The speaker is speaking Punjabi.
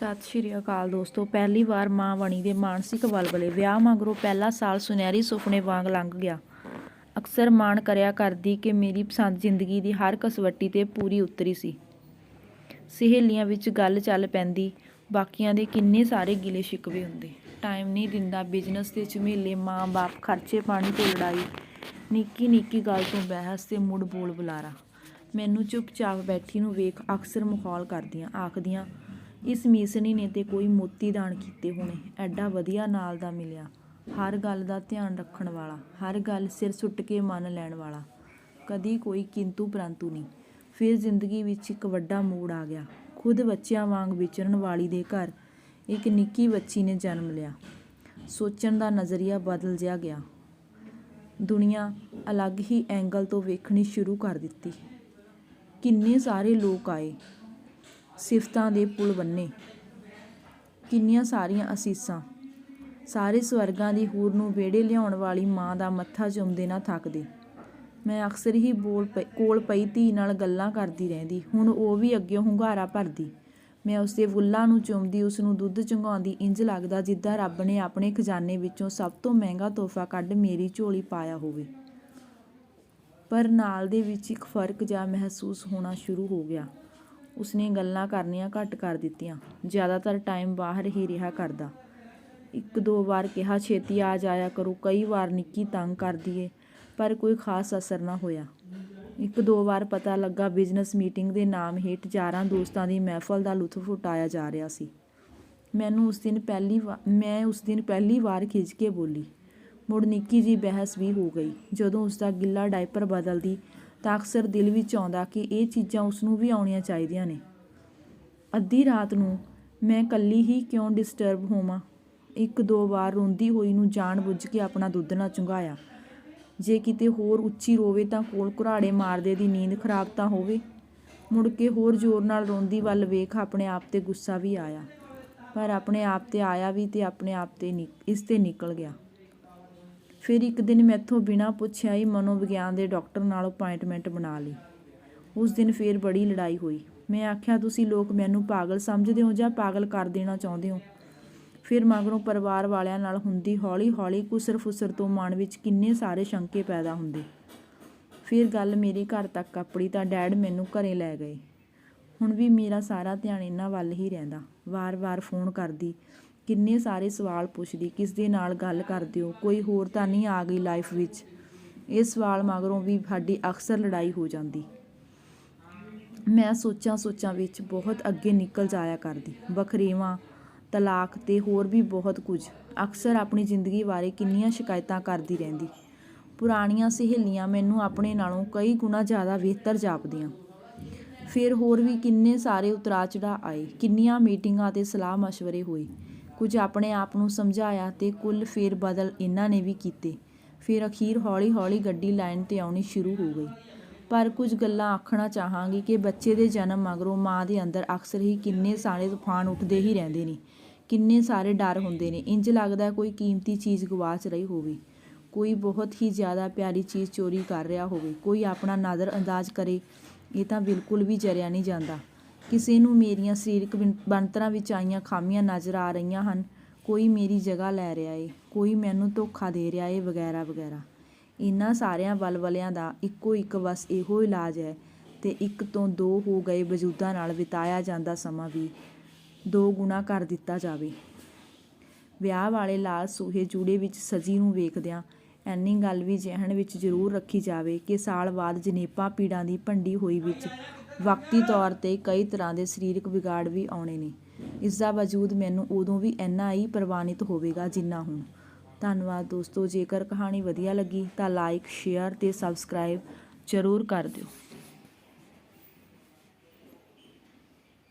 ਸਤਿ ਸ਼੍ਰੀ ਅਕਾਲ ਦੋਸਤੋ, ਪਹਿਲੀ ਵਾਰ ਮਾਂ ਬਣੀ ਦੇ ਮਾਨਸਿਕ ਬਲਬਲੇ ਵਿਆਹ ਮਗਰੋਂ ਪਹਿਲਾ ਸਾਲ ਸੁਨਹਿਰੀ ਸੁਪਨੇ ਵਾਂਗ ਲੰਘ ਗਿਆ। ਅਕਸਰ ਮਾਣ ਕਰਿਆ ਕਰਦੀ ਕਿ ਮੇਰੀ ਪਸੰਦ ਜ਼ਿੰਦਗੀ ਦੀ ਹਰ ਕਸਵੱਟੀ ਤੇ ਪੂਰੀ ਉਤਰੀ ਸੀ। ਸਹੇਲੀਆਂ ਵਿੱਚ ਗੱਲ ਚੱਲ ਪੈਂਦੀ, ਬਾਕੀਆਂ ਦੇ ਕਿੰਨੇ ਸਾਰੇ ਗਿਲੇ ਸ਼ਿਕਵੇ ਹੁੰਦੇ। ਟਾਈਮ ਨਹੀਂ ਦਿੰਦਾ, ਬਿਜ਼ਨਸ ਤੇ ਝਮੇਲੇ ਮਾਂ-ਬਾਪ ਖਰਚੇ ਪਾਣੀ ਤੇ ਲੜਾਈ। ਨਿੱਕੀ ਨਿੱਕੀ ਗੱਲ ਤੋਂ ਬਹਿਸ ਤੇ ਮੁੜ ਬੋਲ ਬੁਲਾਰਾ। ਮੈਨੂੰ ਚੁੱਪਚਾਪ ਬੈਠੀ ਨੂੰ ਵੇਖ ਅਕਸਰ ਮਖੌਲ ਕਰਦੀਆਂ, ਆਖਦੀਆਂ ਇਸ ਮੀਸਣੀ ਨੇ ਤੇ ਕੋਈ ਮੋਤੀ ਦਾਨ ਕੀਤੇ ਹੋਣੇ। ਐਡਾ ਵਧੀਆ ਨਾਲ ਦਾ ਮਿਲਿਆ। ਹਰ ਗੱਲ ਦਾ ਧਿਆਨ ਰੱਖਣ ਵਾਲਾ, ਹਰ ਗੱਲ ਸਿਰ ਸੁੱਟ ਕੇ ਮੰਨ ਲੈਣ ਵਾਲਾ। ਕਦੀ ਕੋਈ ਕਿੰਤੂ ਪਰੰਤੂ ਨਹੀਂ। ਫਿਰ ਜ਼ਿੰਦਗੀ ਵਿੱਚ ਇੱਕ ਵੱਡਾ ਮੋੜ ਆ ਗਿਆ। ਖੁਦ ਬੱਚਿਆਂ ਵਾਂਗ ਵਿਚਰਨ ਵਾਲੀ ਦੇ ਘਰ ਇੱਕ ਨਿੱਕੀ ਬੱਚੀ ਨੇ ਜਨਮ ਲਿਆ। ਸੋਚਣ ਦਾ ਨਜ਼ਰੀਆ ਬਦਲ ਜਿਆ ਗਿਆ। ਦੁਨੀਆ ਅਲੱਗ ਹੀ ਐਂਗਲ ਤੋਂ ਵੇਖਣੀ ਸ਼ੁਰੂ ਕਰ ਦਿੱਤੀ। ਕਿੰਨੇ ਸਾਰੇ ਲੋਕ ਆਏ। ਸਿਫਤਾਂ ਦੇ ਪੁਲ ਬੰਨੇ। ਕਿੰਨੀਆਂ ਸਾਰੀਆਂ ਅਸੀਸਾਂ। ਸਾਰੇ ਸਵਰਗਾਂ ਦੀ ਹੂਰ ਨੂੰ ਵਿਹੜੇ ਲਿਆਉਣ ਵਾਲੀ ਮਾਂ ਦਾ ਮੱਥਾ ਚੁੰਮਦੇ ਨਾ ਥੱਕਦੇ। ਮੈਂ ਅਕਸਰ ਹੀ ਬੋਲ ਪਈ- ਕੋਲ ਪਈ ਧੀ ਨਾਲ ਗੱਲਾਂ ਕਰਦੀ ਰਹਿੰਦੀ। ਹੁਣ ਉਹ ਵੀ ਅੱਗੇ ਹੁੰਗਾਰਾ ਭਰਦੀ। ਮੈਂ ਉਸਦੇ ਫੁੱਲਾਂ ਨੂੰ ਚੁੰਮਦੀ ਉਸ ਨੂੰ ਦੁੱਧ ਚੁੰਘਾਉਂਦੀ। ਇੰਜ ਲੱਗਦਾ ਜਿੱਦਾਂ ਰੱਬ ਨੇ ਆਪਣੇ ਖਜ਼ਾਨੇ ਵਿੱਚੋਂ ਸਭ ਤੋਂ ਮਹਿੰਗਾ ਤੋਹਫਾ ਕੱਢ ਮੇਰੀ ਝੋਲੀ ਪਾਇਆ ਹੋਵੇ। ਪਰ ਨਾਲ ਦੇ ਵਿੱਚ ਇੱਕ ਫ਼ਰਕ ਜਿਹਾ ਮਹਿਸੂਸ ਹੋਣਾ ਸ਼ੁਰੂ ਹੋ ਗਿਆ। ਉਸਨੇ ਗੱਲਾਂ ਕਰਨੀਆਂ ਘੱਟ ਕਰ ਦਿੱਤੀਆਂ। ਜ਼ਿਆਦਾਤਰ ਟਾਈਮ ਬਾਹਰ ਹੀ ਰਿਹਾ ਕਰਦਾ। ਇੱਕ ਦੋ ਵਾਰ ਕਿਹਾ, ਛੇਤੀ ਆ ਜਾਇਆ ਕਰੋ। ਕਈ ਵਾਰ ਨਿੱਕੀ ਤੰਗ ਕਰਦੀ ਏ ਪਰ ਕੋਈ ਖਾਸ ਅਸਰ ਨਾ ਹੋਇਆ। ਇੱਕ ਦੋ ਵਾਰ ਪਤਾ ਲੱਗਾ ਬਿਜ਼ਨਸ ਮੀਟਿੰਗ ਦੇ ਨਾਮ ਹੇਠ ਯਾਰਾਂ ਦੋਸਤਾਂ ਦੀ ਮਹਿਫਲ ਦਾ ਲੁਤਫ ਉਠਾਇਆ ਜਾ ਰਿਹਾ ਸੀ। ਮੈਨੂੰ ਉਸ ਦਿਨ ਪਹਿਲੀ ਵਾ- ਮੈਂ ਉਸ ਦਿਨ ਪਹਿਲੀ ਵਾਰ ਖਿੱਚ ਕੇ ਬੋਲੀ। ਮੁੜ ਨਿੱਕੀ ਜੀ ਬਹਿਸ ਵੀ ਹੋ ਗਈ, ਜਦੋਂ ਉਸ ਦਾ ਗਿੱਲਾ ਡਾਈਪਰ ਬਦਲਦੀ ਤਾਂ ਅਕਸਰ ਦਿਲ ਵਿੱਚ ਆਉਂਦਾ ਕਿ ਇਹ ਚੀਜ਼ਾਂ ਉਸ ਨੂੰ ਵੀ ਆਉਣੀਆਂ ਚਾਹੀਦੀਆਂ ਨੇ। ਅੱਧੀ ਰਾਤ ਨੂੰ ਮੈਂ ਇਕੱਲੀ ਹੀ ਕਿਉਂ ਡਿਸਟਰਬ ਹੋਵਾਂ? ਇੱਕ ਦੋ ਵਾਰ ਰੋਂਦੀ ਹੋਈ ਨੂੰ ਜਾਣ ਬੁੱਝ ਕੇ ਆਪਣਾ ਦੁੱਧ ਨਾ ਚੁੰਘਾਇਆ। ਜੇ ਕਿਤੇ ਹੋਰ ਉੱਚੀ ਰੋਵੇ ਤਾਂ ਕੋਲ ਘੁਰਾੜੇ ਮਾਰਦੇ ਦੀ ਨੀਂਦ ਖਰਾਬ ਤਾਂ ਹੋਵੇ। ਮੁੜ ਕੇ ਹੋਰ ਜ਼ੋਰ ਨਾਲ ਰੋਂਦੀ ਵੱਲ ਵੇਖ ਆਪਣੇ ਆਪ ਤੇ ਗੁੱਸਾ ਵੀ ਆਇਆ। ਪਰ ਆਪਣੇ ਆਪ ਤੇ ਆਇਆ ਵੀ ਤੇ ਆਪਣੇ ਆਪ ਤੇ ਨਿ- ਇਸ ਤੇ ਨਿਕਲ ਗਿਆ। ਫਿਰ ਇੱਕ ਦਿਨ ਮੈਥੋਂ ਬਿਨਾਂ ਪੁੱਛਿਆ ਹੀ ਮਨੋਵਿਗਿਆਨ ਦੇ ਡਾਕਟਰ ਨਾਲ ਅਪਾਇੰਟਮੈਂਟ ਬਣਾ ਲਈ। ਉਸ ਦਿਨ ਫੇਰ ਬੜੀ ਲੜਾਈ ਹੋਈ। ਮੈਂ ਆਖਿਆ, ਤੁਸੀਂ ਲੋਕ ਮੈਨੂੰ ਪਾਗਲ ਸਮਝਦੇ ਹੋ ਜਾਂ ਪਾਗਲ ਕਰ ਦੇਣਾ ਚਾਹੁੰਦੇ ਹੋ? ਫਿਰ ਮਗਰੋਂ ਪਰਿਵਾਰ ਵਾਲਿਆਂ ਨਾਲ ਹੁੰਦੀ ਹੌਲੀ-ਹੌਲੀ ਕੁਸਰ-ਫੁਸਰ ਤੋਂ ਮਨ ਵਿੱਚ ਕਿੰਨੇ ਸਾਰੇ ਸ਼ੰਕੇ ਪੈਦਾ ਹੁੰਦੇ। ਫਿਰ ਗੱਲ ਮੇਰੇ ਘਰ ਤੱਕ ਆਪੜੀ ਤਾਂ ਡੈਡ ਮੈਨੂੰ ਘਰੇ ਲੈ ਗਏ। ਹੁਣ ਵੀ ਮੇਰਾ ਸਾਰਾ ਧਿਆਨ ਇਹਨਾਂ ਵੱਲ ਹੀ ਰਹਿੰਦਾ। ਵਾਰ-ਵਾਰ ਫੋਨ ਕਰਦੀ। ਕਿੰਨੇ ਸਾਰੇ ਸਵਾਲ ਪੁੱਛਦੀ ਕਿਸ ਦੇ ਨਾਲ ਗੱਲ ਕਰਦੇ ਹੋ ਕੋਈ ਹੋਰ ਤਾਂ ਨਹੀਂ ਆ ਗਈ ਲਾਈਫ ਵਿੱਚ। ਇਹ ਸਵਾਲ ਮਗਰੋਂ ਵੀ ਸਾਡੀ ਅਕਸਰ ਲੜਾਈ ਹੋ ਜਾਂਦੀ। ਮੈਂ ਸੋਚਾਂ ਸੋਚਾਂ ਵਿੱਚ ਬਹੁਤ ਅੱਗੇ ਨਿਕਲ ਜਾਇਆ ਕਰਦੀ। ਵਖਰੇਵਾਂ, ਤਲਾਕ ਤੇ ਹੋਰ ਵੀ ਬਹੁਤ ਕੁਝ। ਅਕਸਰ ਆਪਣੀ ਜ਼ਿੰਦਗੀ ਬਾਰੇ ਕਿੰਨੀਆਂ ਸ਼ਿਕਾਇਤਾਂ ਕਰਦੀ ਰਹਿੰਦੀ। ਪੁਰਾਣੀਆਂ ਸਹੇਲੀਆਂ ਮੈਨੂੰ ਆਪਣੇ ਨਾਲੋਂ ਕਈ ਗੁਣਾ ਜ਼ਿਆਦਾ ਬਿਹਤਰ ਜਾਪਦੀਆਂ। ਫਿਰ ਹੋਰ ਵੀ ਕਿੰਨੇ ਸਾਰੇ ਉਤਰਾ ਚੜਾ ਆਏ। ਕਿੰਨੀਆਂ ਮੀਟਿੰਗਾਂ ਤੇ ਸਲਾਹ مشਵਰੇ ਹੋਏ। ਕੁਝ ਆਪਣੇ ਆਪ ਨੂੰ ਸਮਝਾਇਆ ਤੇ ਕੁੱਲ ਫੇਰ ਬਦਲ ਇਹਨਾਂ ਨੇ ਵੀ ਕੀਤੇ। ਫਿਰ ਅਖੀਰ ਹੌਲੀ-ਹੌਲੀ ਗੱਡੀ ਲਾਈਨ ਤੇ ਆਉਣੀ ਸ਼ੁਰੂ ਹੋ ਗਈ। ਪਰ ਕੁਝ ਗੱਲਾਂ ਆਖਣਾ ਚਾਹਾਂਗੀ ਕਿ ਬੱਚੇ ਦੇ ਜਨਮ ਮਗਰੋਂ ਮਾਂ ਦੇ ਅੰਦਰ ਅਕਸਰ ਹੀ ਕਿੰਨੇ ਸਾਰੇ ਤੂਫਾਨ ਉੱਠਦੇ ਹੀ ਰਹਿੰਦੇ ਨੇ। ਕਿੰਨੇ ਸਾਰੇ ਡਰ ਹੁੰਦੇ ਨੇ। ਇੰਜ ਲੱਗਦਾ ਕੋਈ ਕੀਮਤੀ ਚੀਜ਼ ਗਵਾਚ ਰਹੀ ਹੋਵੇ। ਕੋਈ ਬਹੁਤ ਹੀ ਜ਼ਿਆਦਾ ਪਿਆਰੀ ਚੀਜ਼ ਚੋਰੀ ਕਰ ਰਿਹਾ ਹੋਵੇ। ਕੋਈ ਆਪਣਾ ਨਜ਼ਰ ਅੰਦਾਜ਼ ਕਰੇ। ਇਹ ਤਾਂ ਬਿਲਕੁਲ ਵੀ ਜਰਿਆ ਨਹੀਂ ਜਾਂਦਾ। ਕਿਸੇ ਨੂੰ ਮੇਰੀਆਂ ਸਰੀਰਕ ਬਣਤਰਾਂ ਵਿੱਚ ਆਈਆਂ ਖਾਮੀਆਂ ਨਜ਼ਰ ਆ ਰਹੀਆਂ ਹਨ। ਕੋਈ ਮੇਰੀ ਜਗ੍ਹਾ ਲੈ ਰਿਹਾ ਏ, ਕੋਈ ਮੈਨੂੰ ਧੋਖਾ ਦੇ ਰਿਹਾ ਏ ਵਗੈਰਾ ਵਗੈਰਾ। ਇਹਨਾਂ ਸਾਰਿਆਂ ਬਲਬਲਿਆਂ ਦਾ ਇੱਕੋ ਇੱਕ ਬਸ ਇਹੋ ਇਲਾਜ ਹੈ ਤੇ ਇੱਕ ਤੋਂ ਦੋ ਹੋ ਗਏ ਵਜੂਦਾਂ ਨਾਲ ਬਿਤਾਇਆ ਜਾਂਦਾ ਸਮਾਂ ਵੀ ਦੋ ਗੁਣਾ ਕਰ ਦਿੱਤਾ ਜਾਵੇ। ਵਿਆਹ ਵਾਲੇ ਲਾਲ ਸੂਹੇ ਜੂੜੇ ਵਿੱਚ ਸਜੀ ਨੂੰ ਵੇਖਦਿਆਂ ਐਨੀ ਗੱਲ ਵੀ ਜ਼ਿਹਨ ਵਿੱਚ ਜ਼ਰੂਰ ਰੱਖੀ ਜਾਵੇ ਕਿ ਸਾਲ ਬਾਅਦ ਜਨੇਪਾ ਪੀੜਾਂ ਦੀ ਭੰਡੀ ਹੋਈ ਵਿੱਚ ਵਕਤੀ ਤੌਰ ਤੇ ਕਈ ਤਰ੍ਹਾਂ ਦੇ ਸਰੀਰਕ ਵਿਗਾੜ ਵੀ ਆਉਣੇ ਨੇ। ਇਸ ਦਾ ਵਜੂਦ ਮੈਨੂੰ ਉਦੋਂ ਵੀ ਇੰਨਾ ਹੀ ਪ੍ਰਵਾਨਿਤ ਹੋਵੇਗਾ ਜਿੰਨਾ ਹੁਣ। ਧੰਨਵਾਦ ਦੋਸਤੋ, ਜੇਕਰ ਕਹਾਣੀ ਵਧੀਆ ਲੱਗੀ ਤਾਂ ਲਾਈਕ ਸ਼ੇਅਰ ਤੇ ਸਬਸਕ੍ਰਾਈਬ ਜ਼ਰੂਰ ਕਰ ਦਿਓ।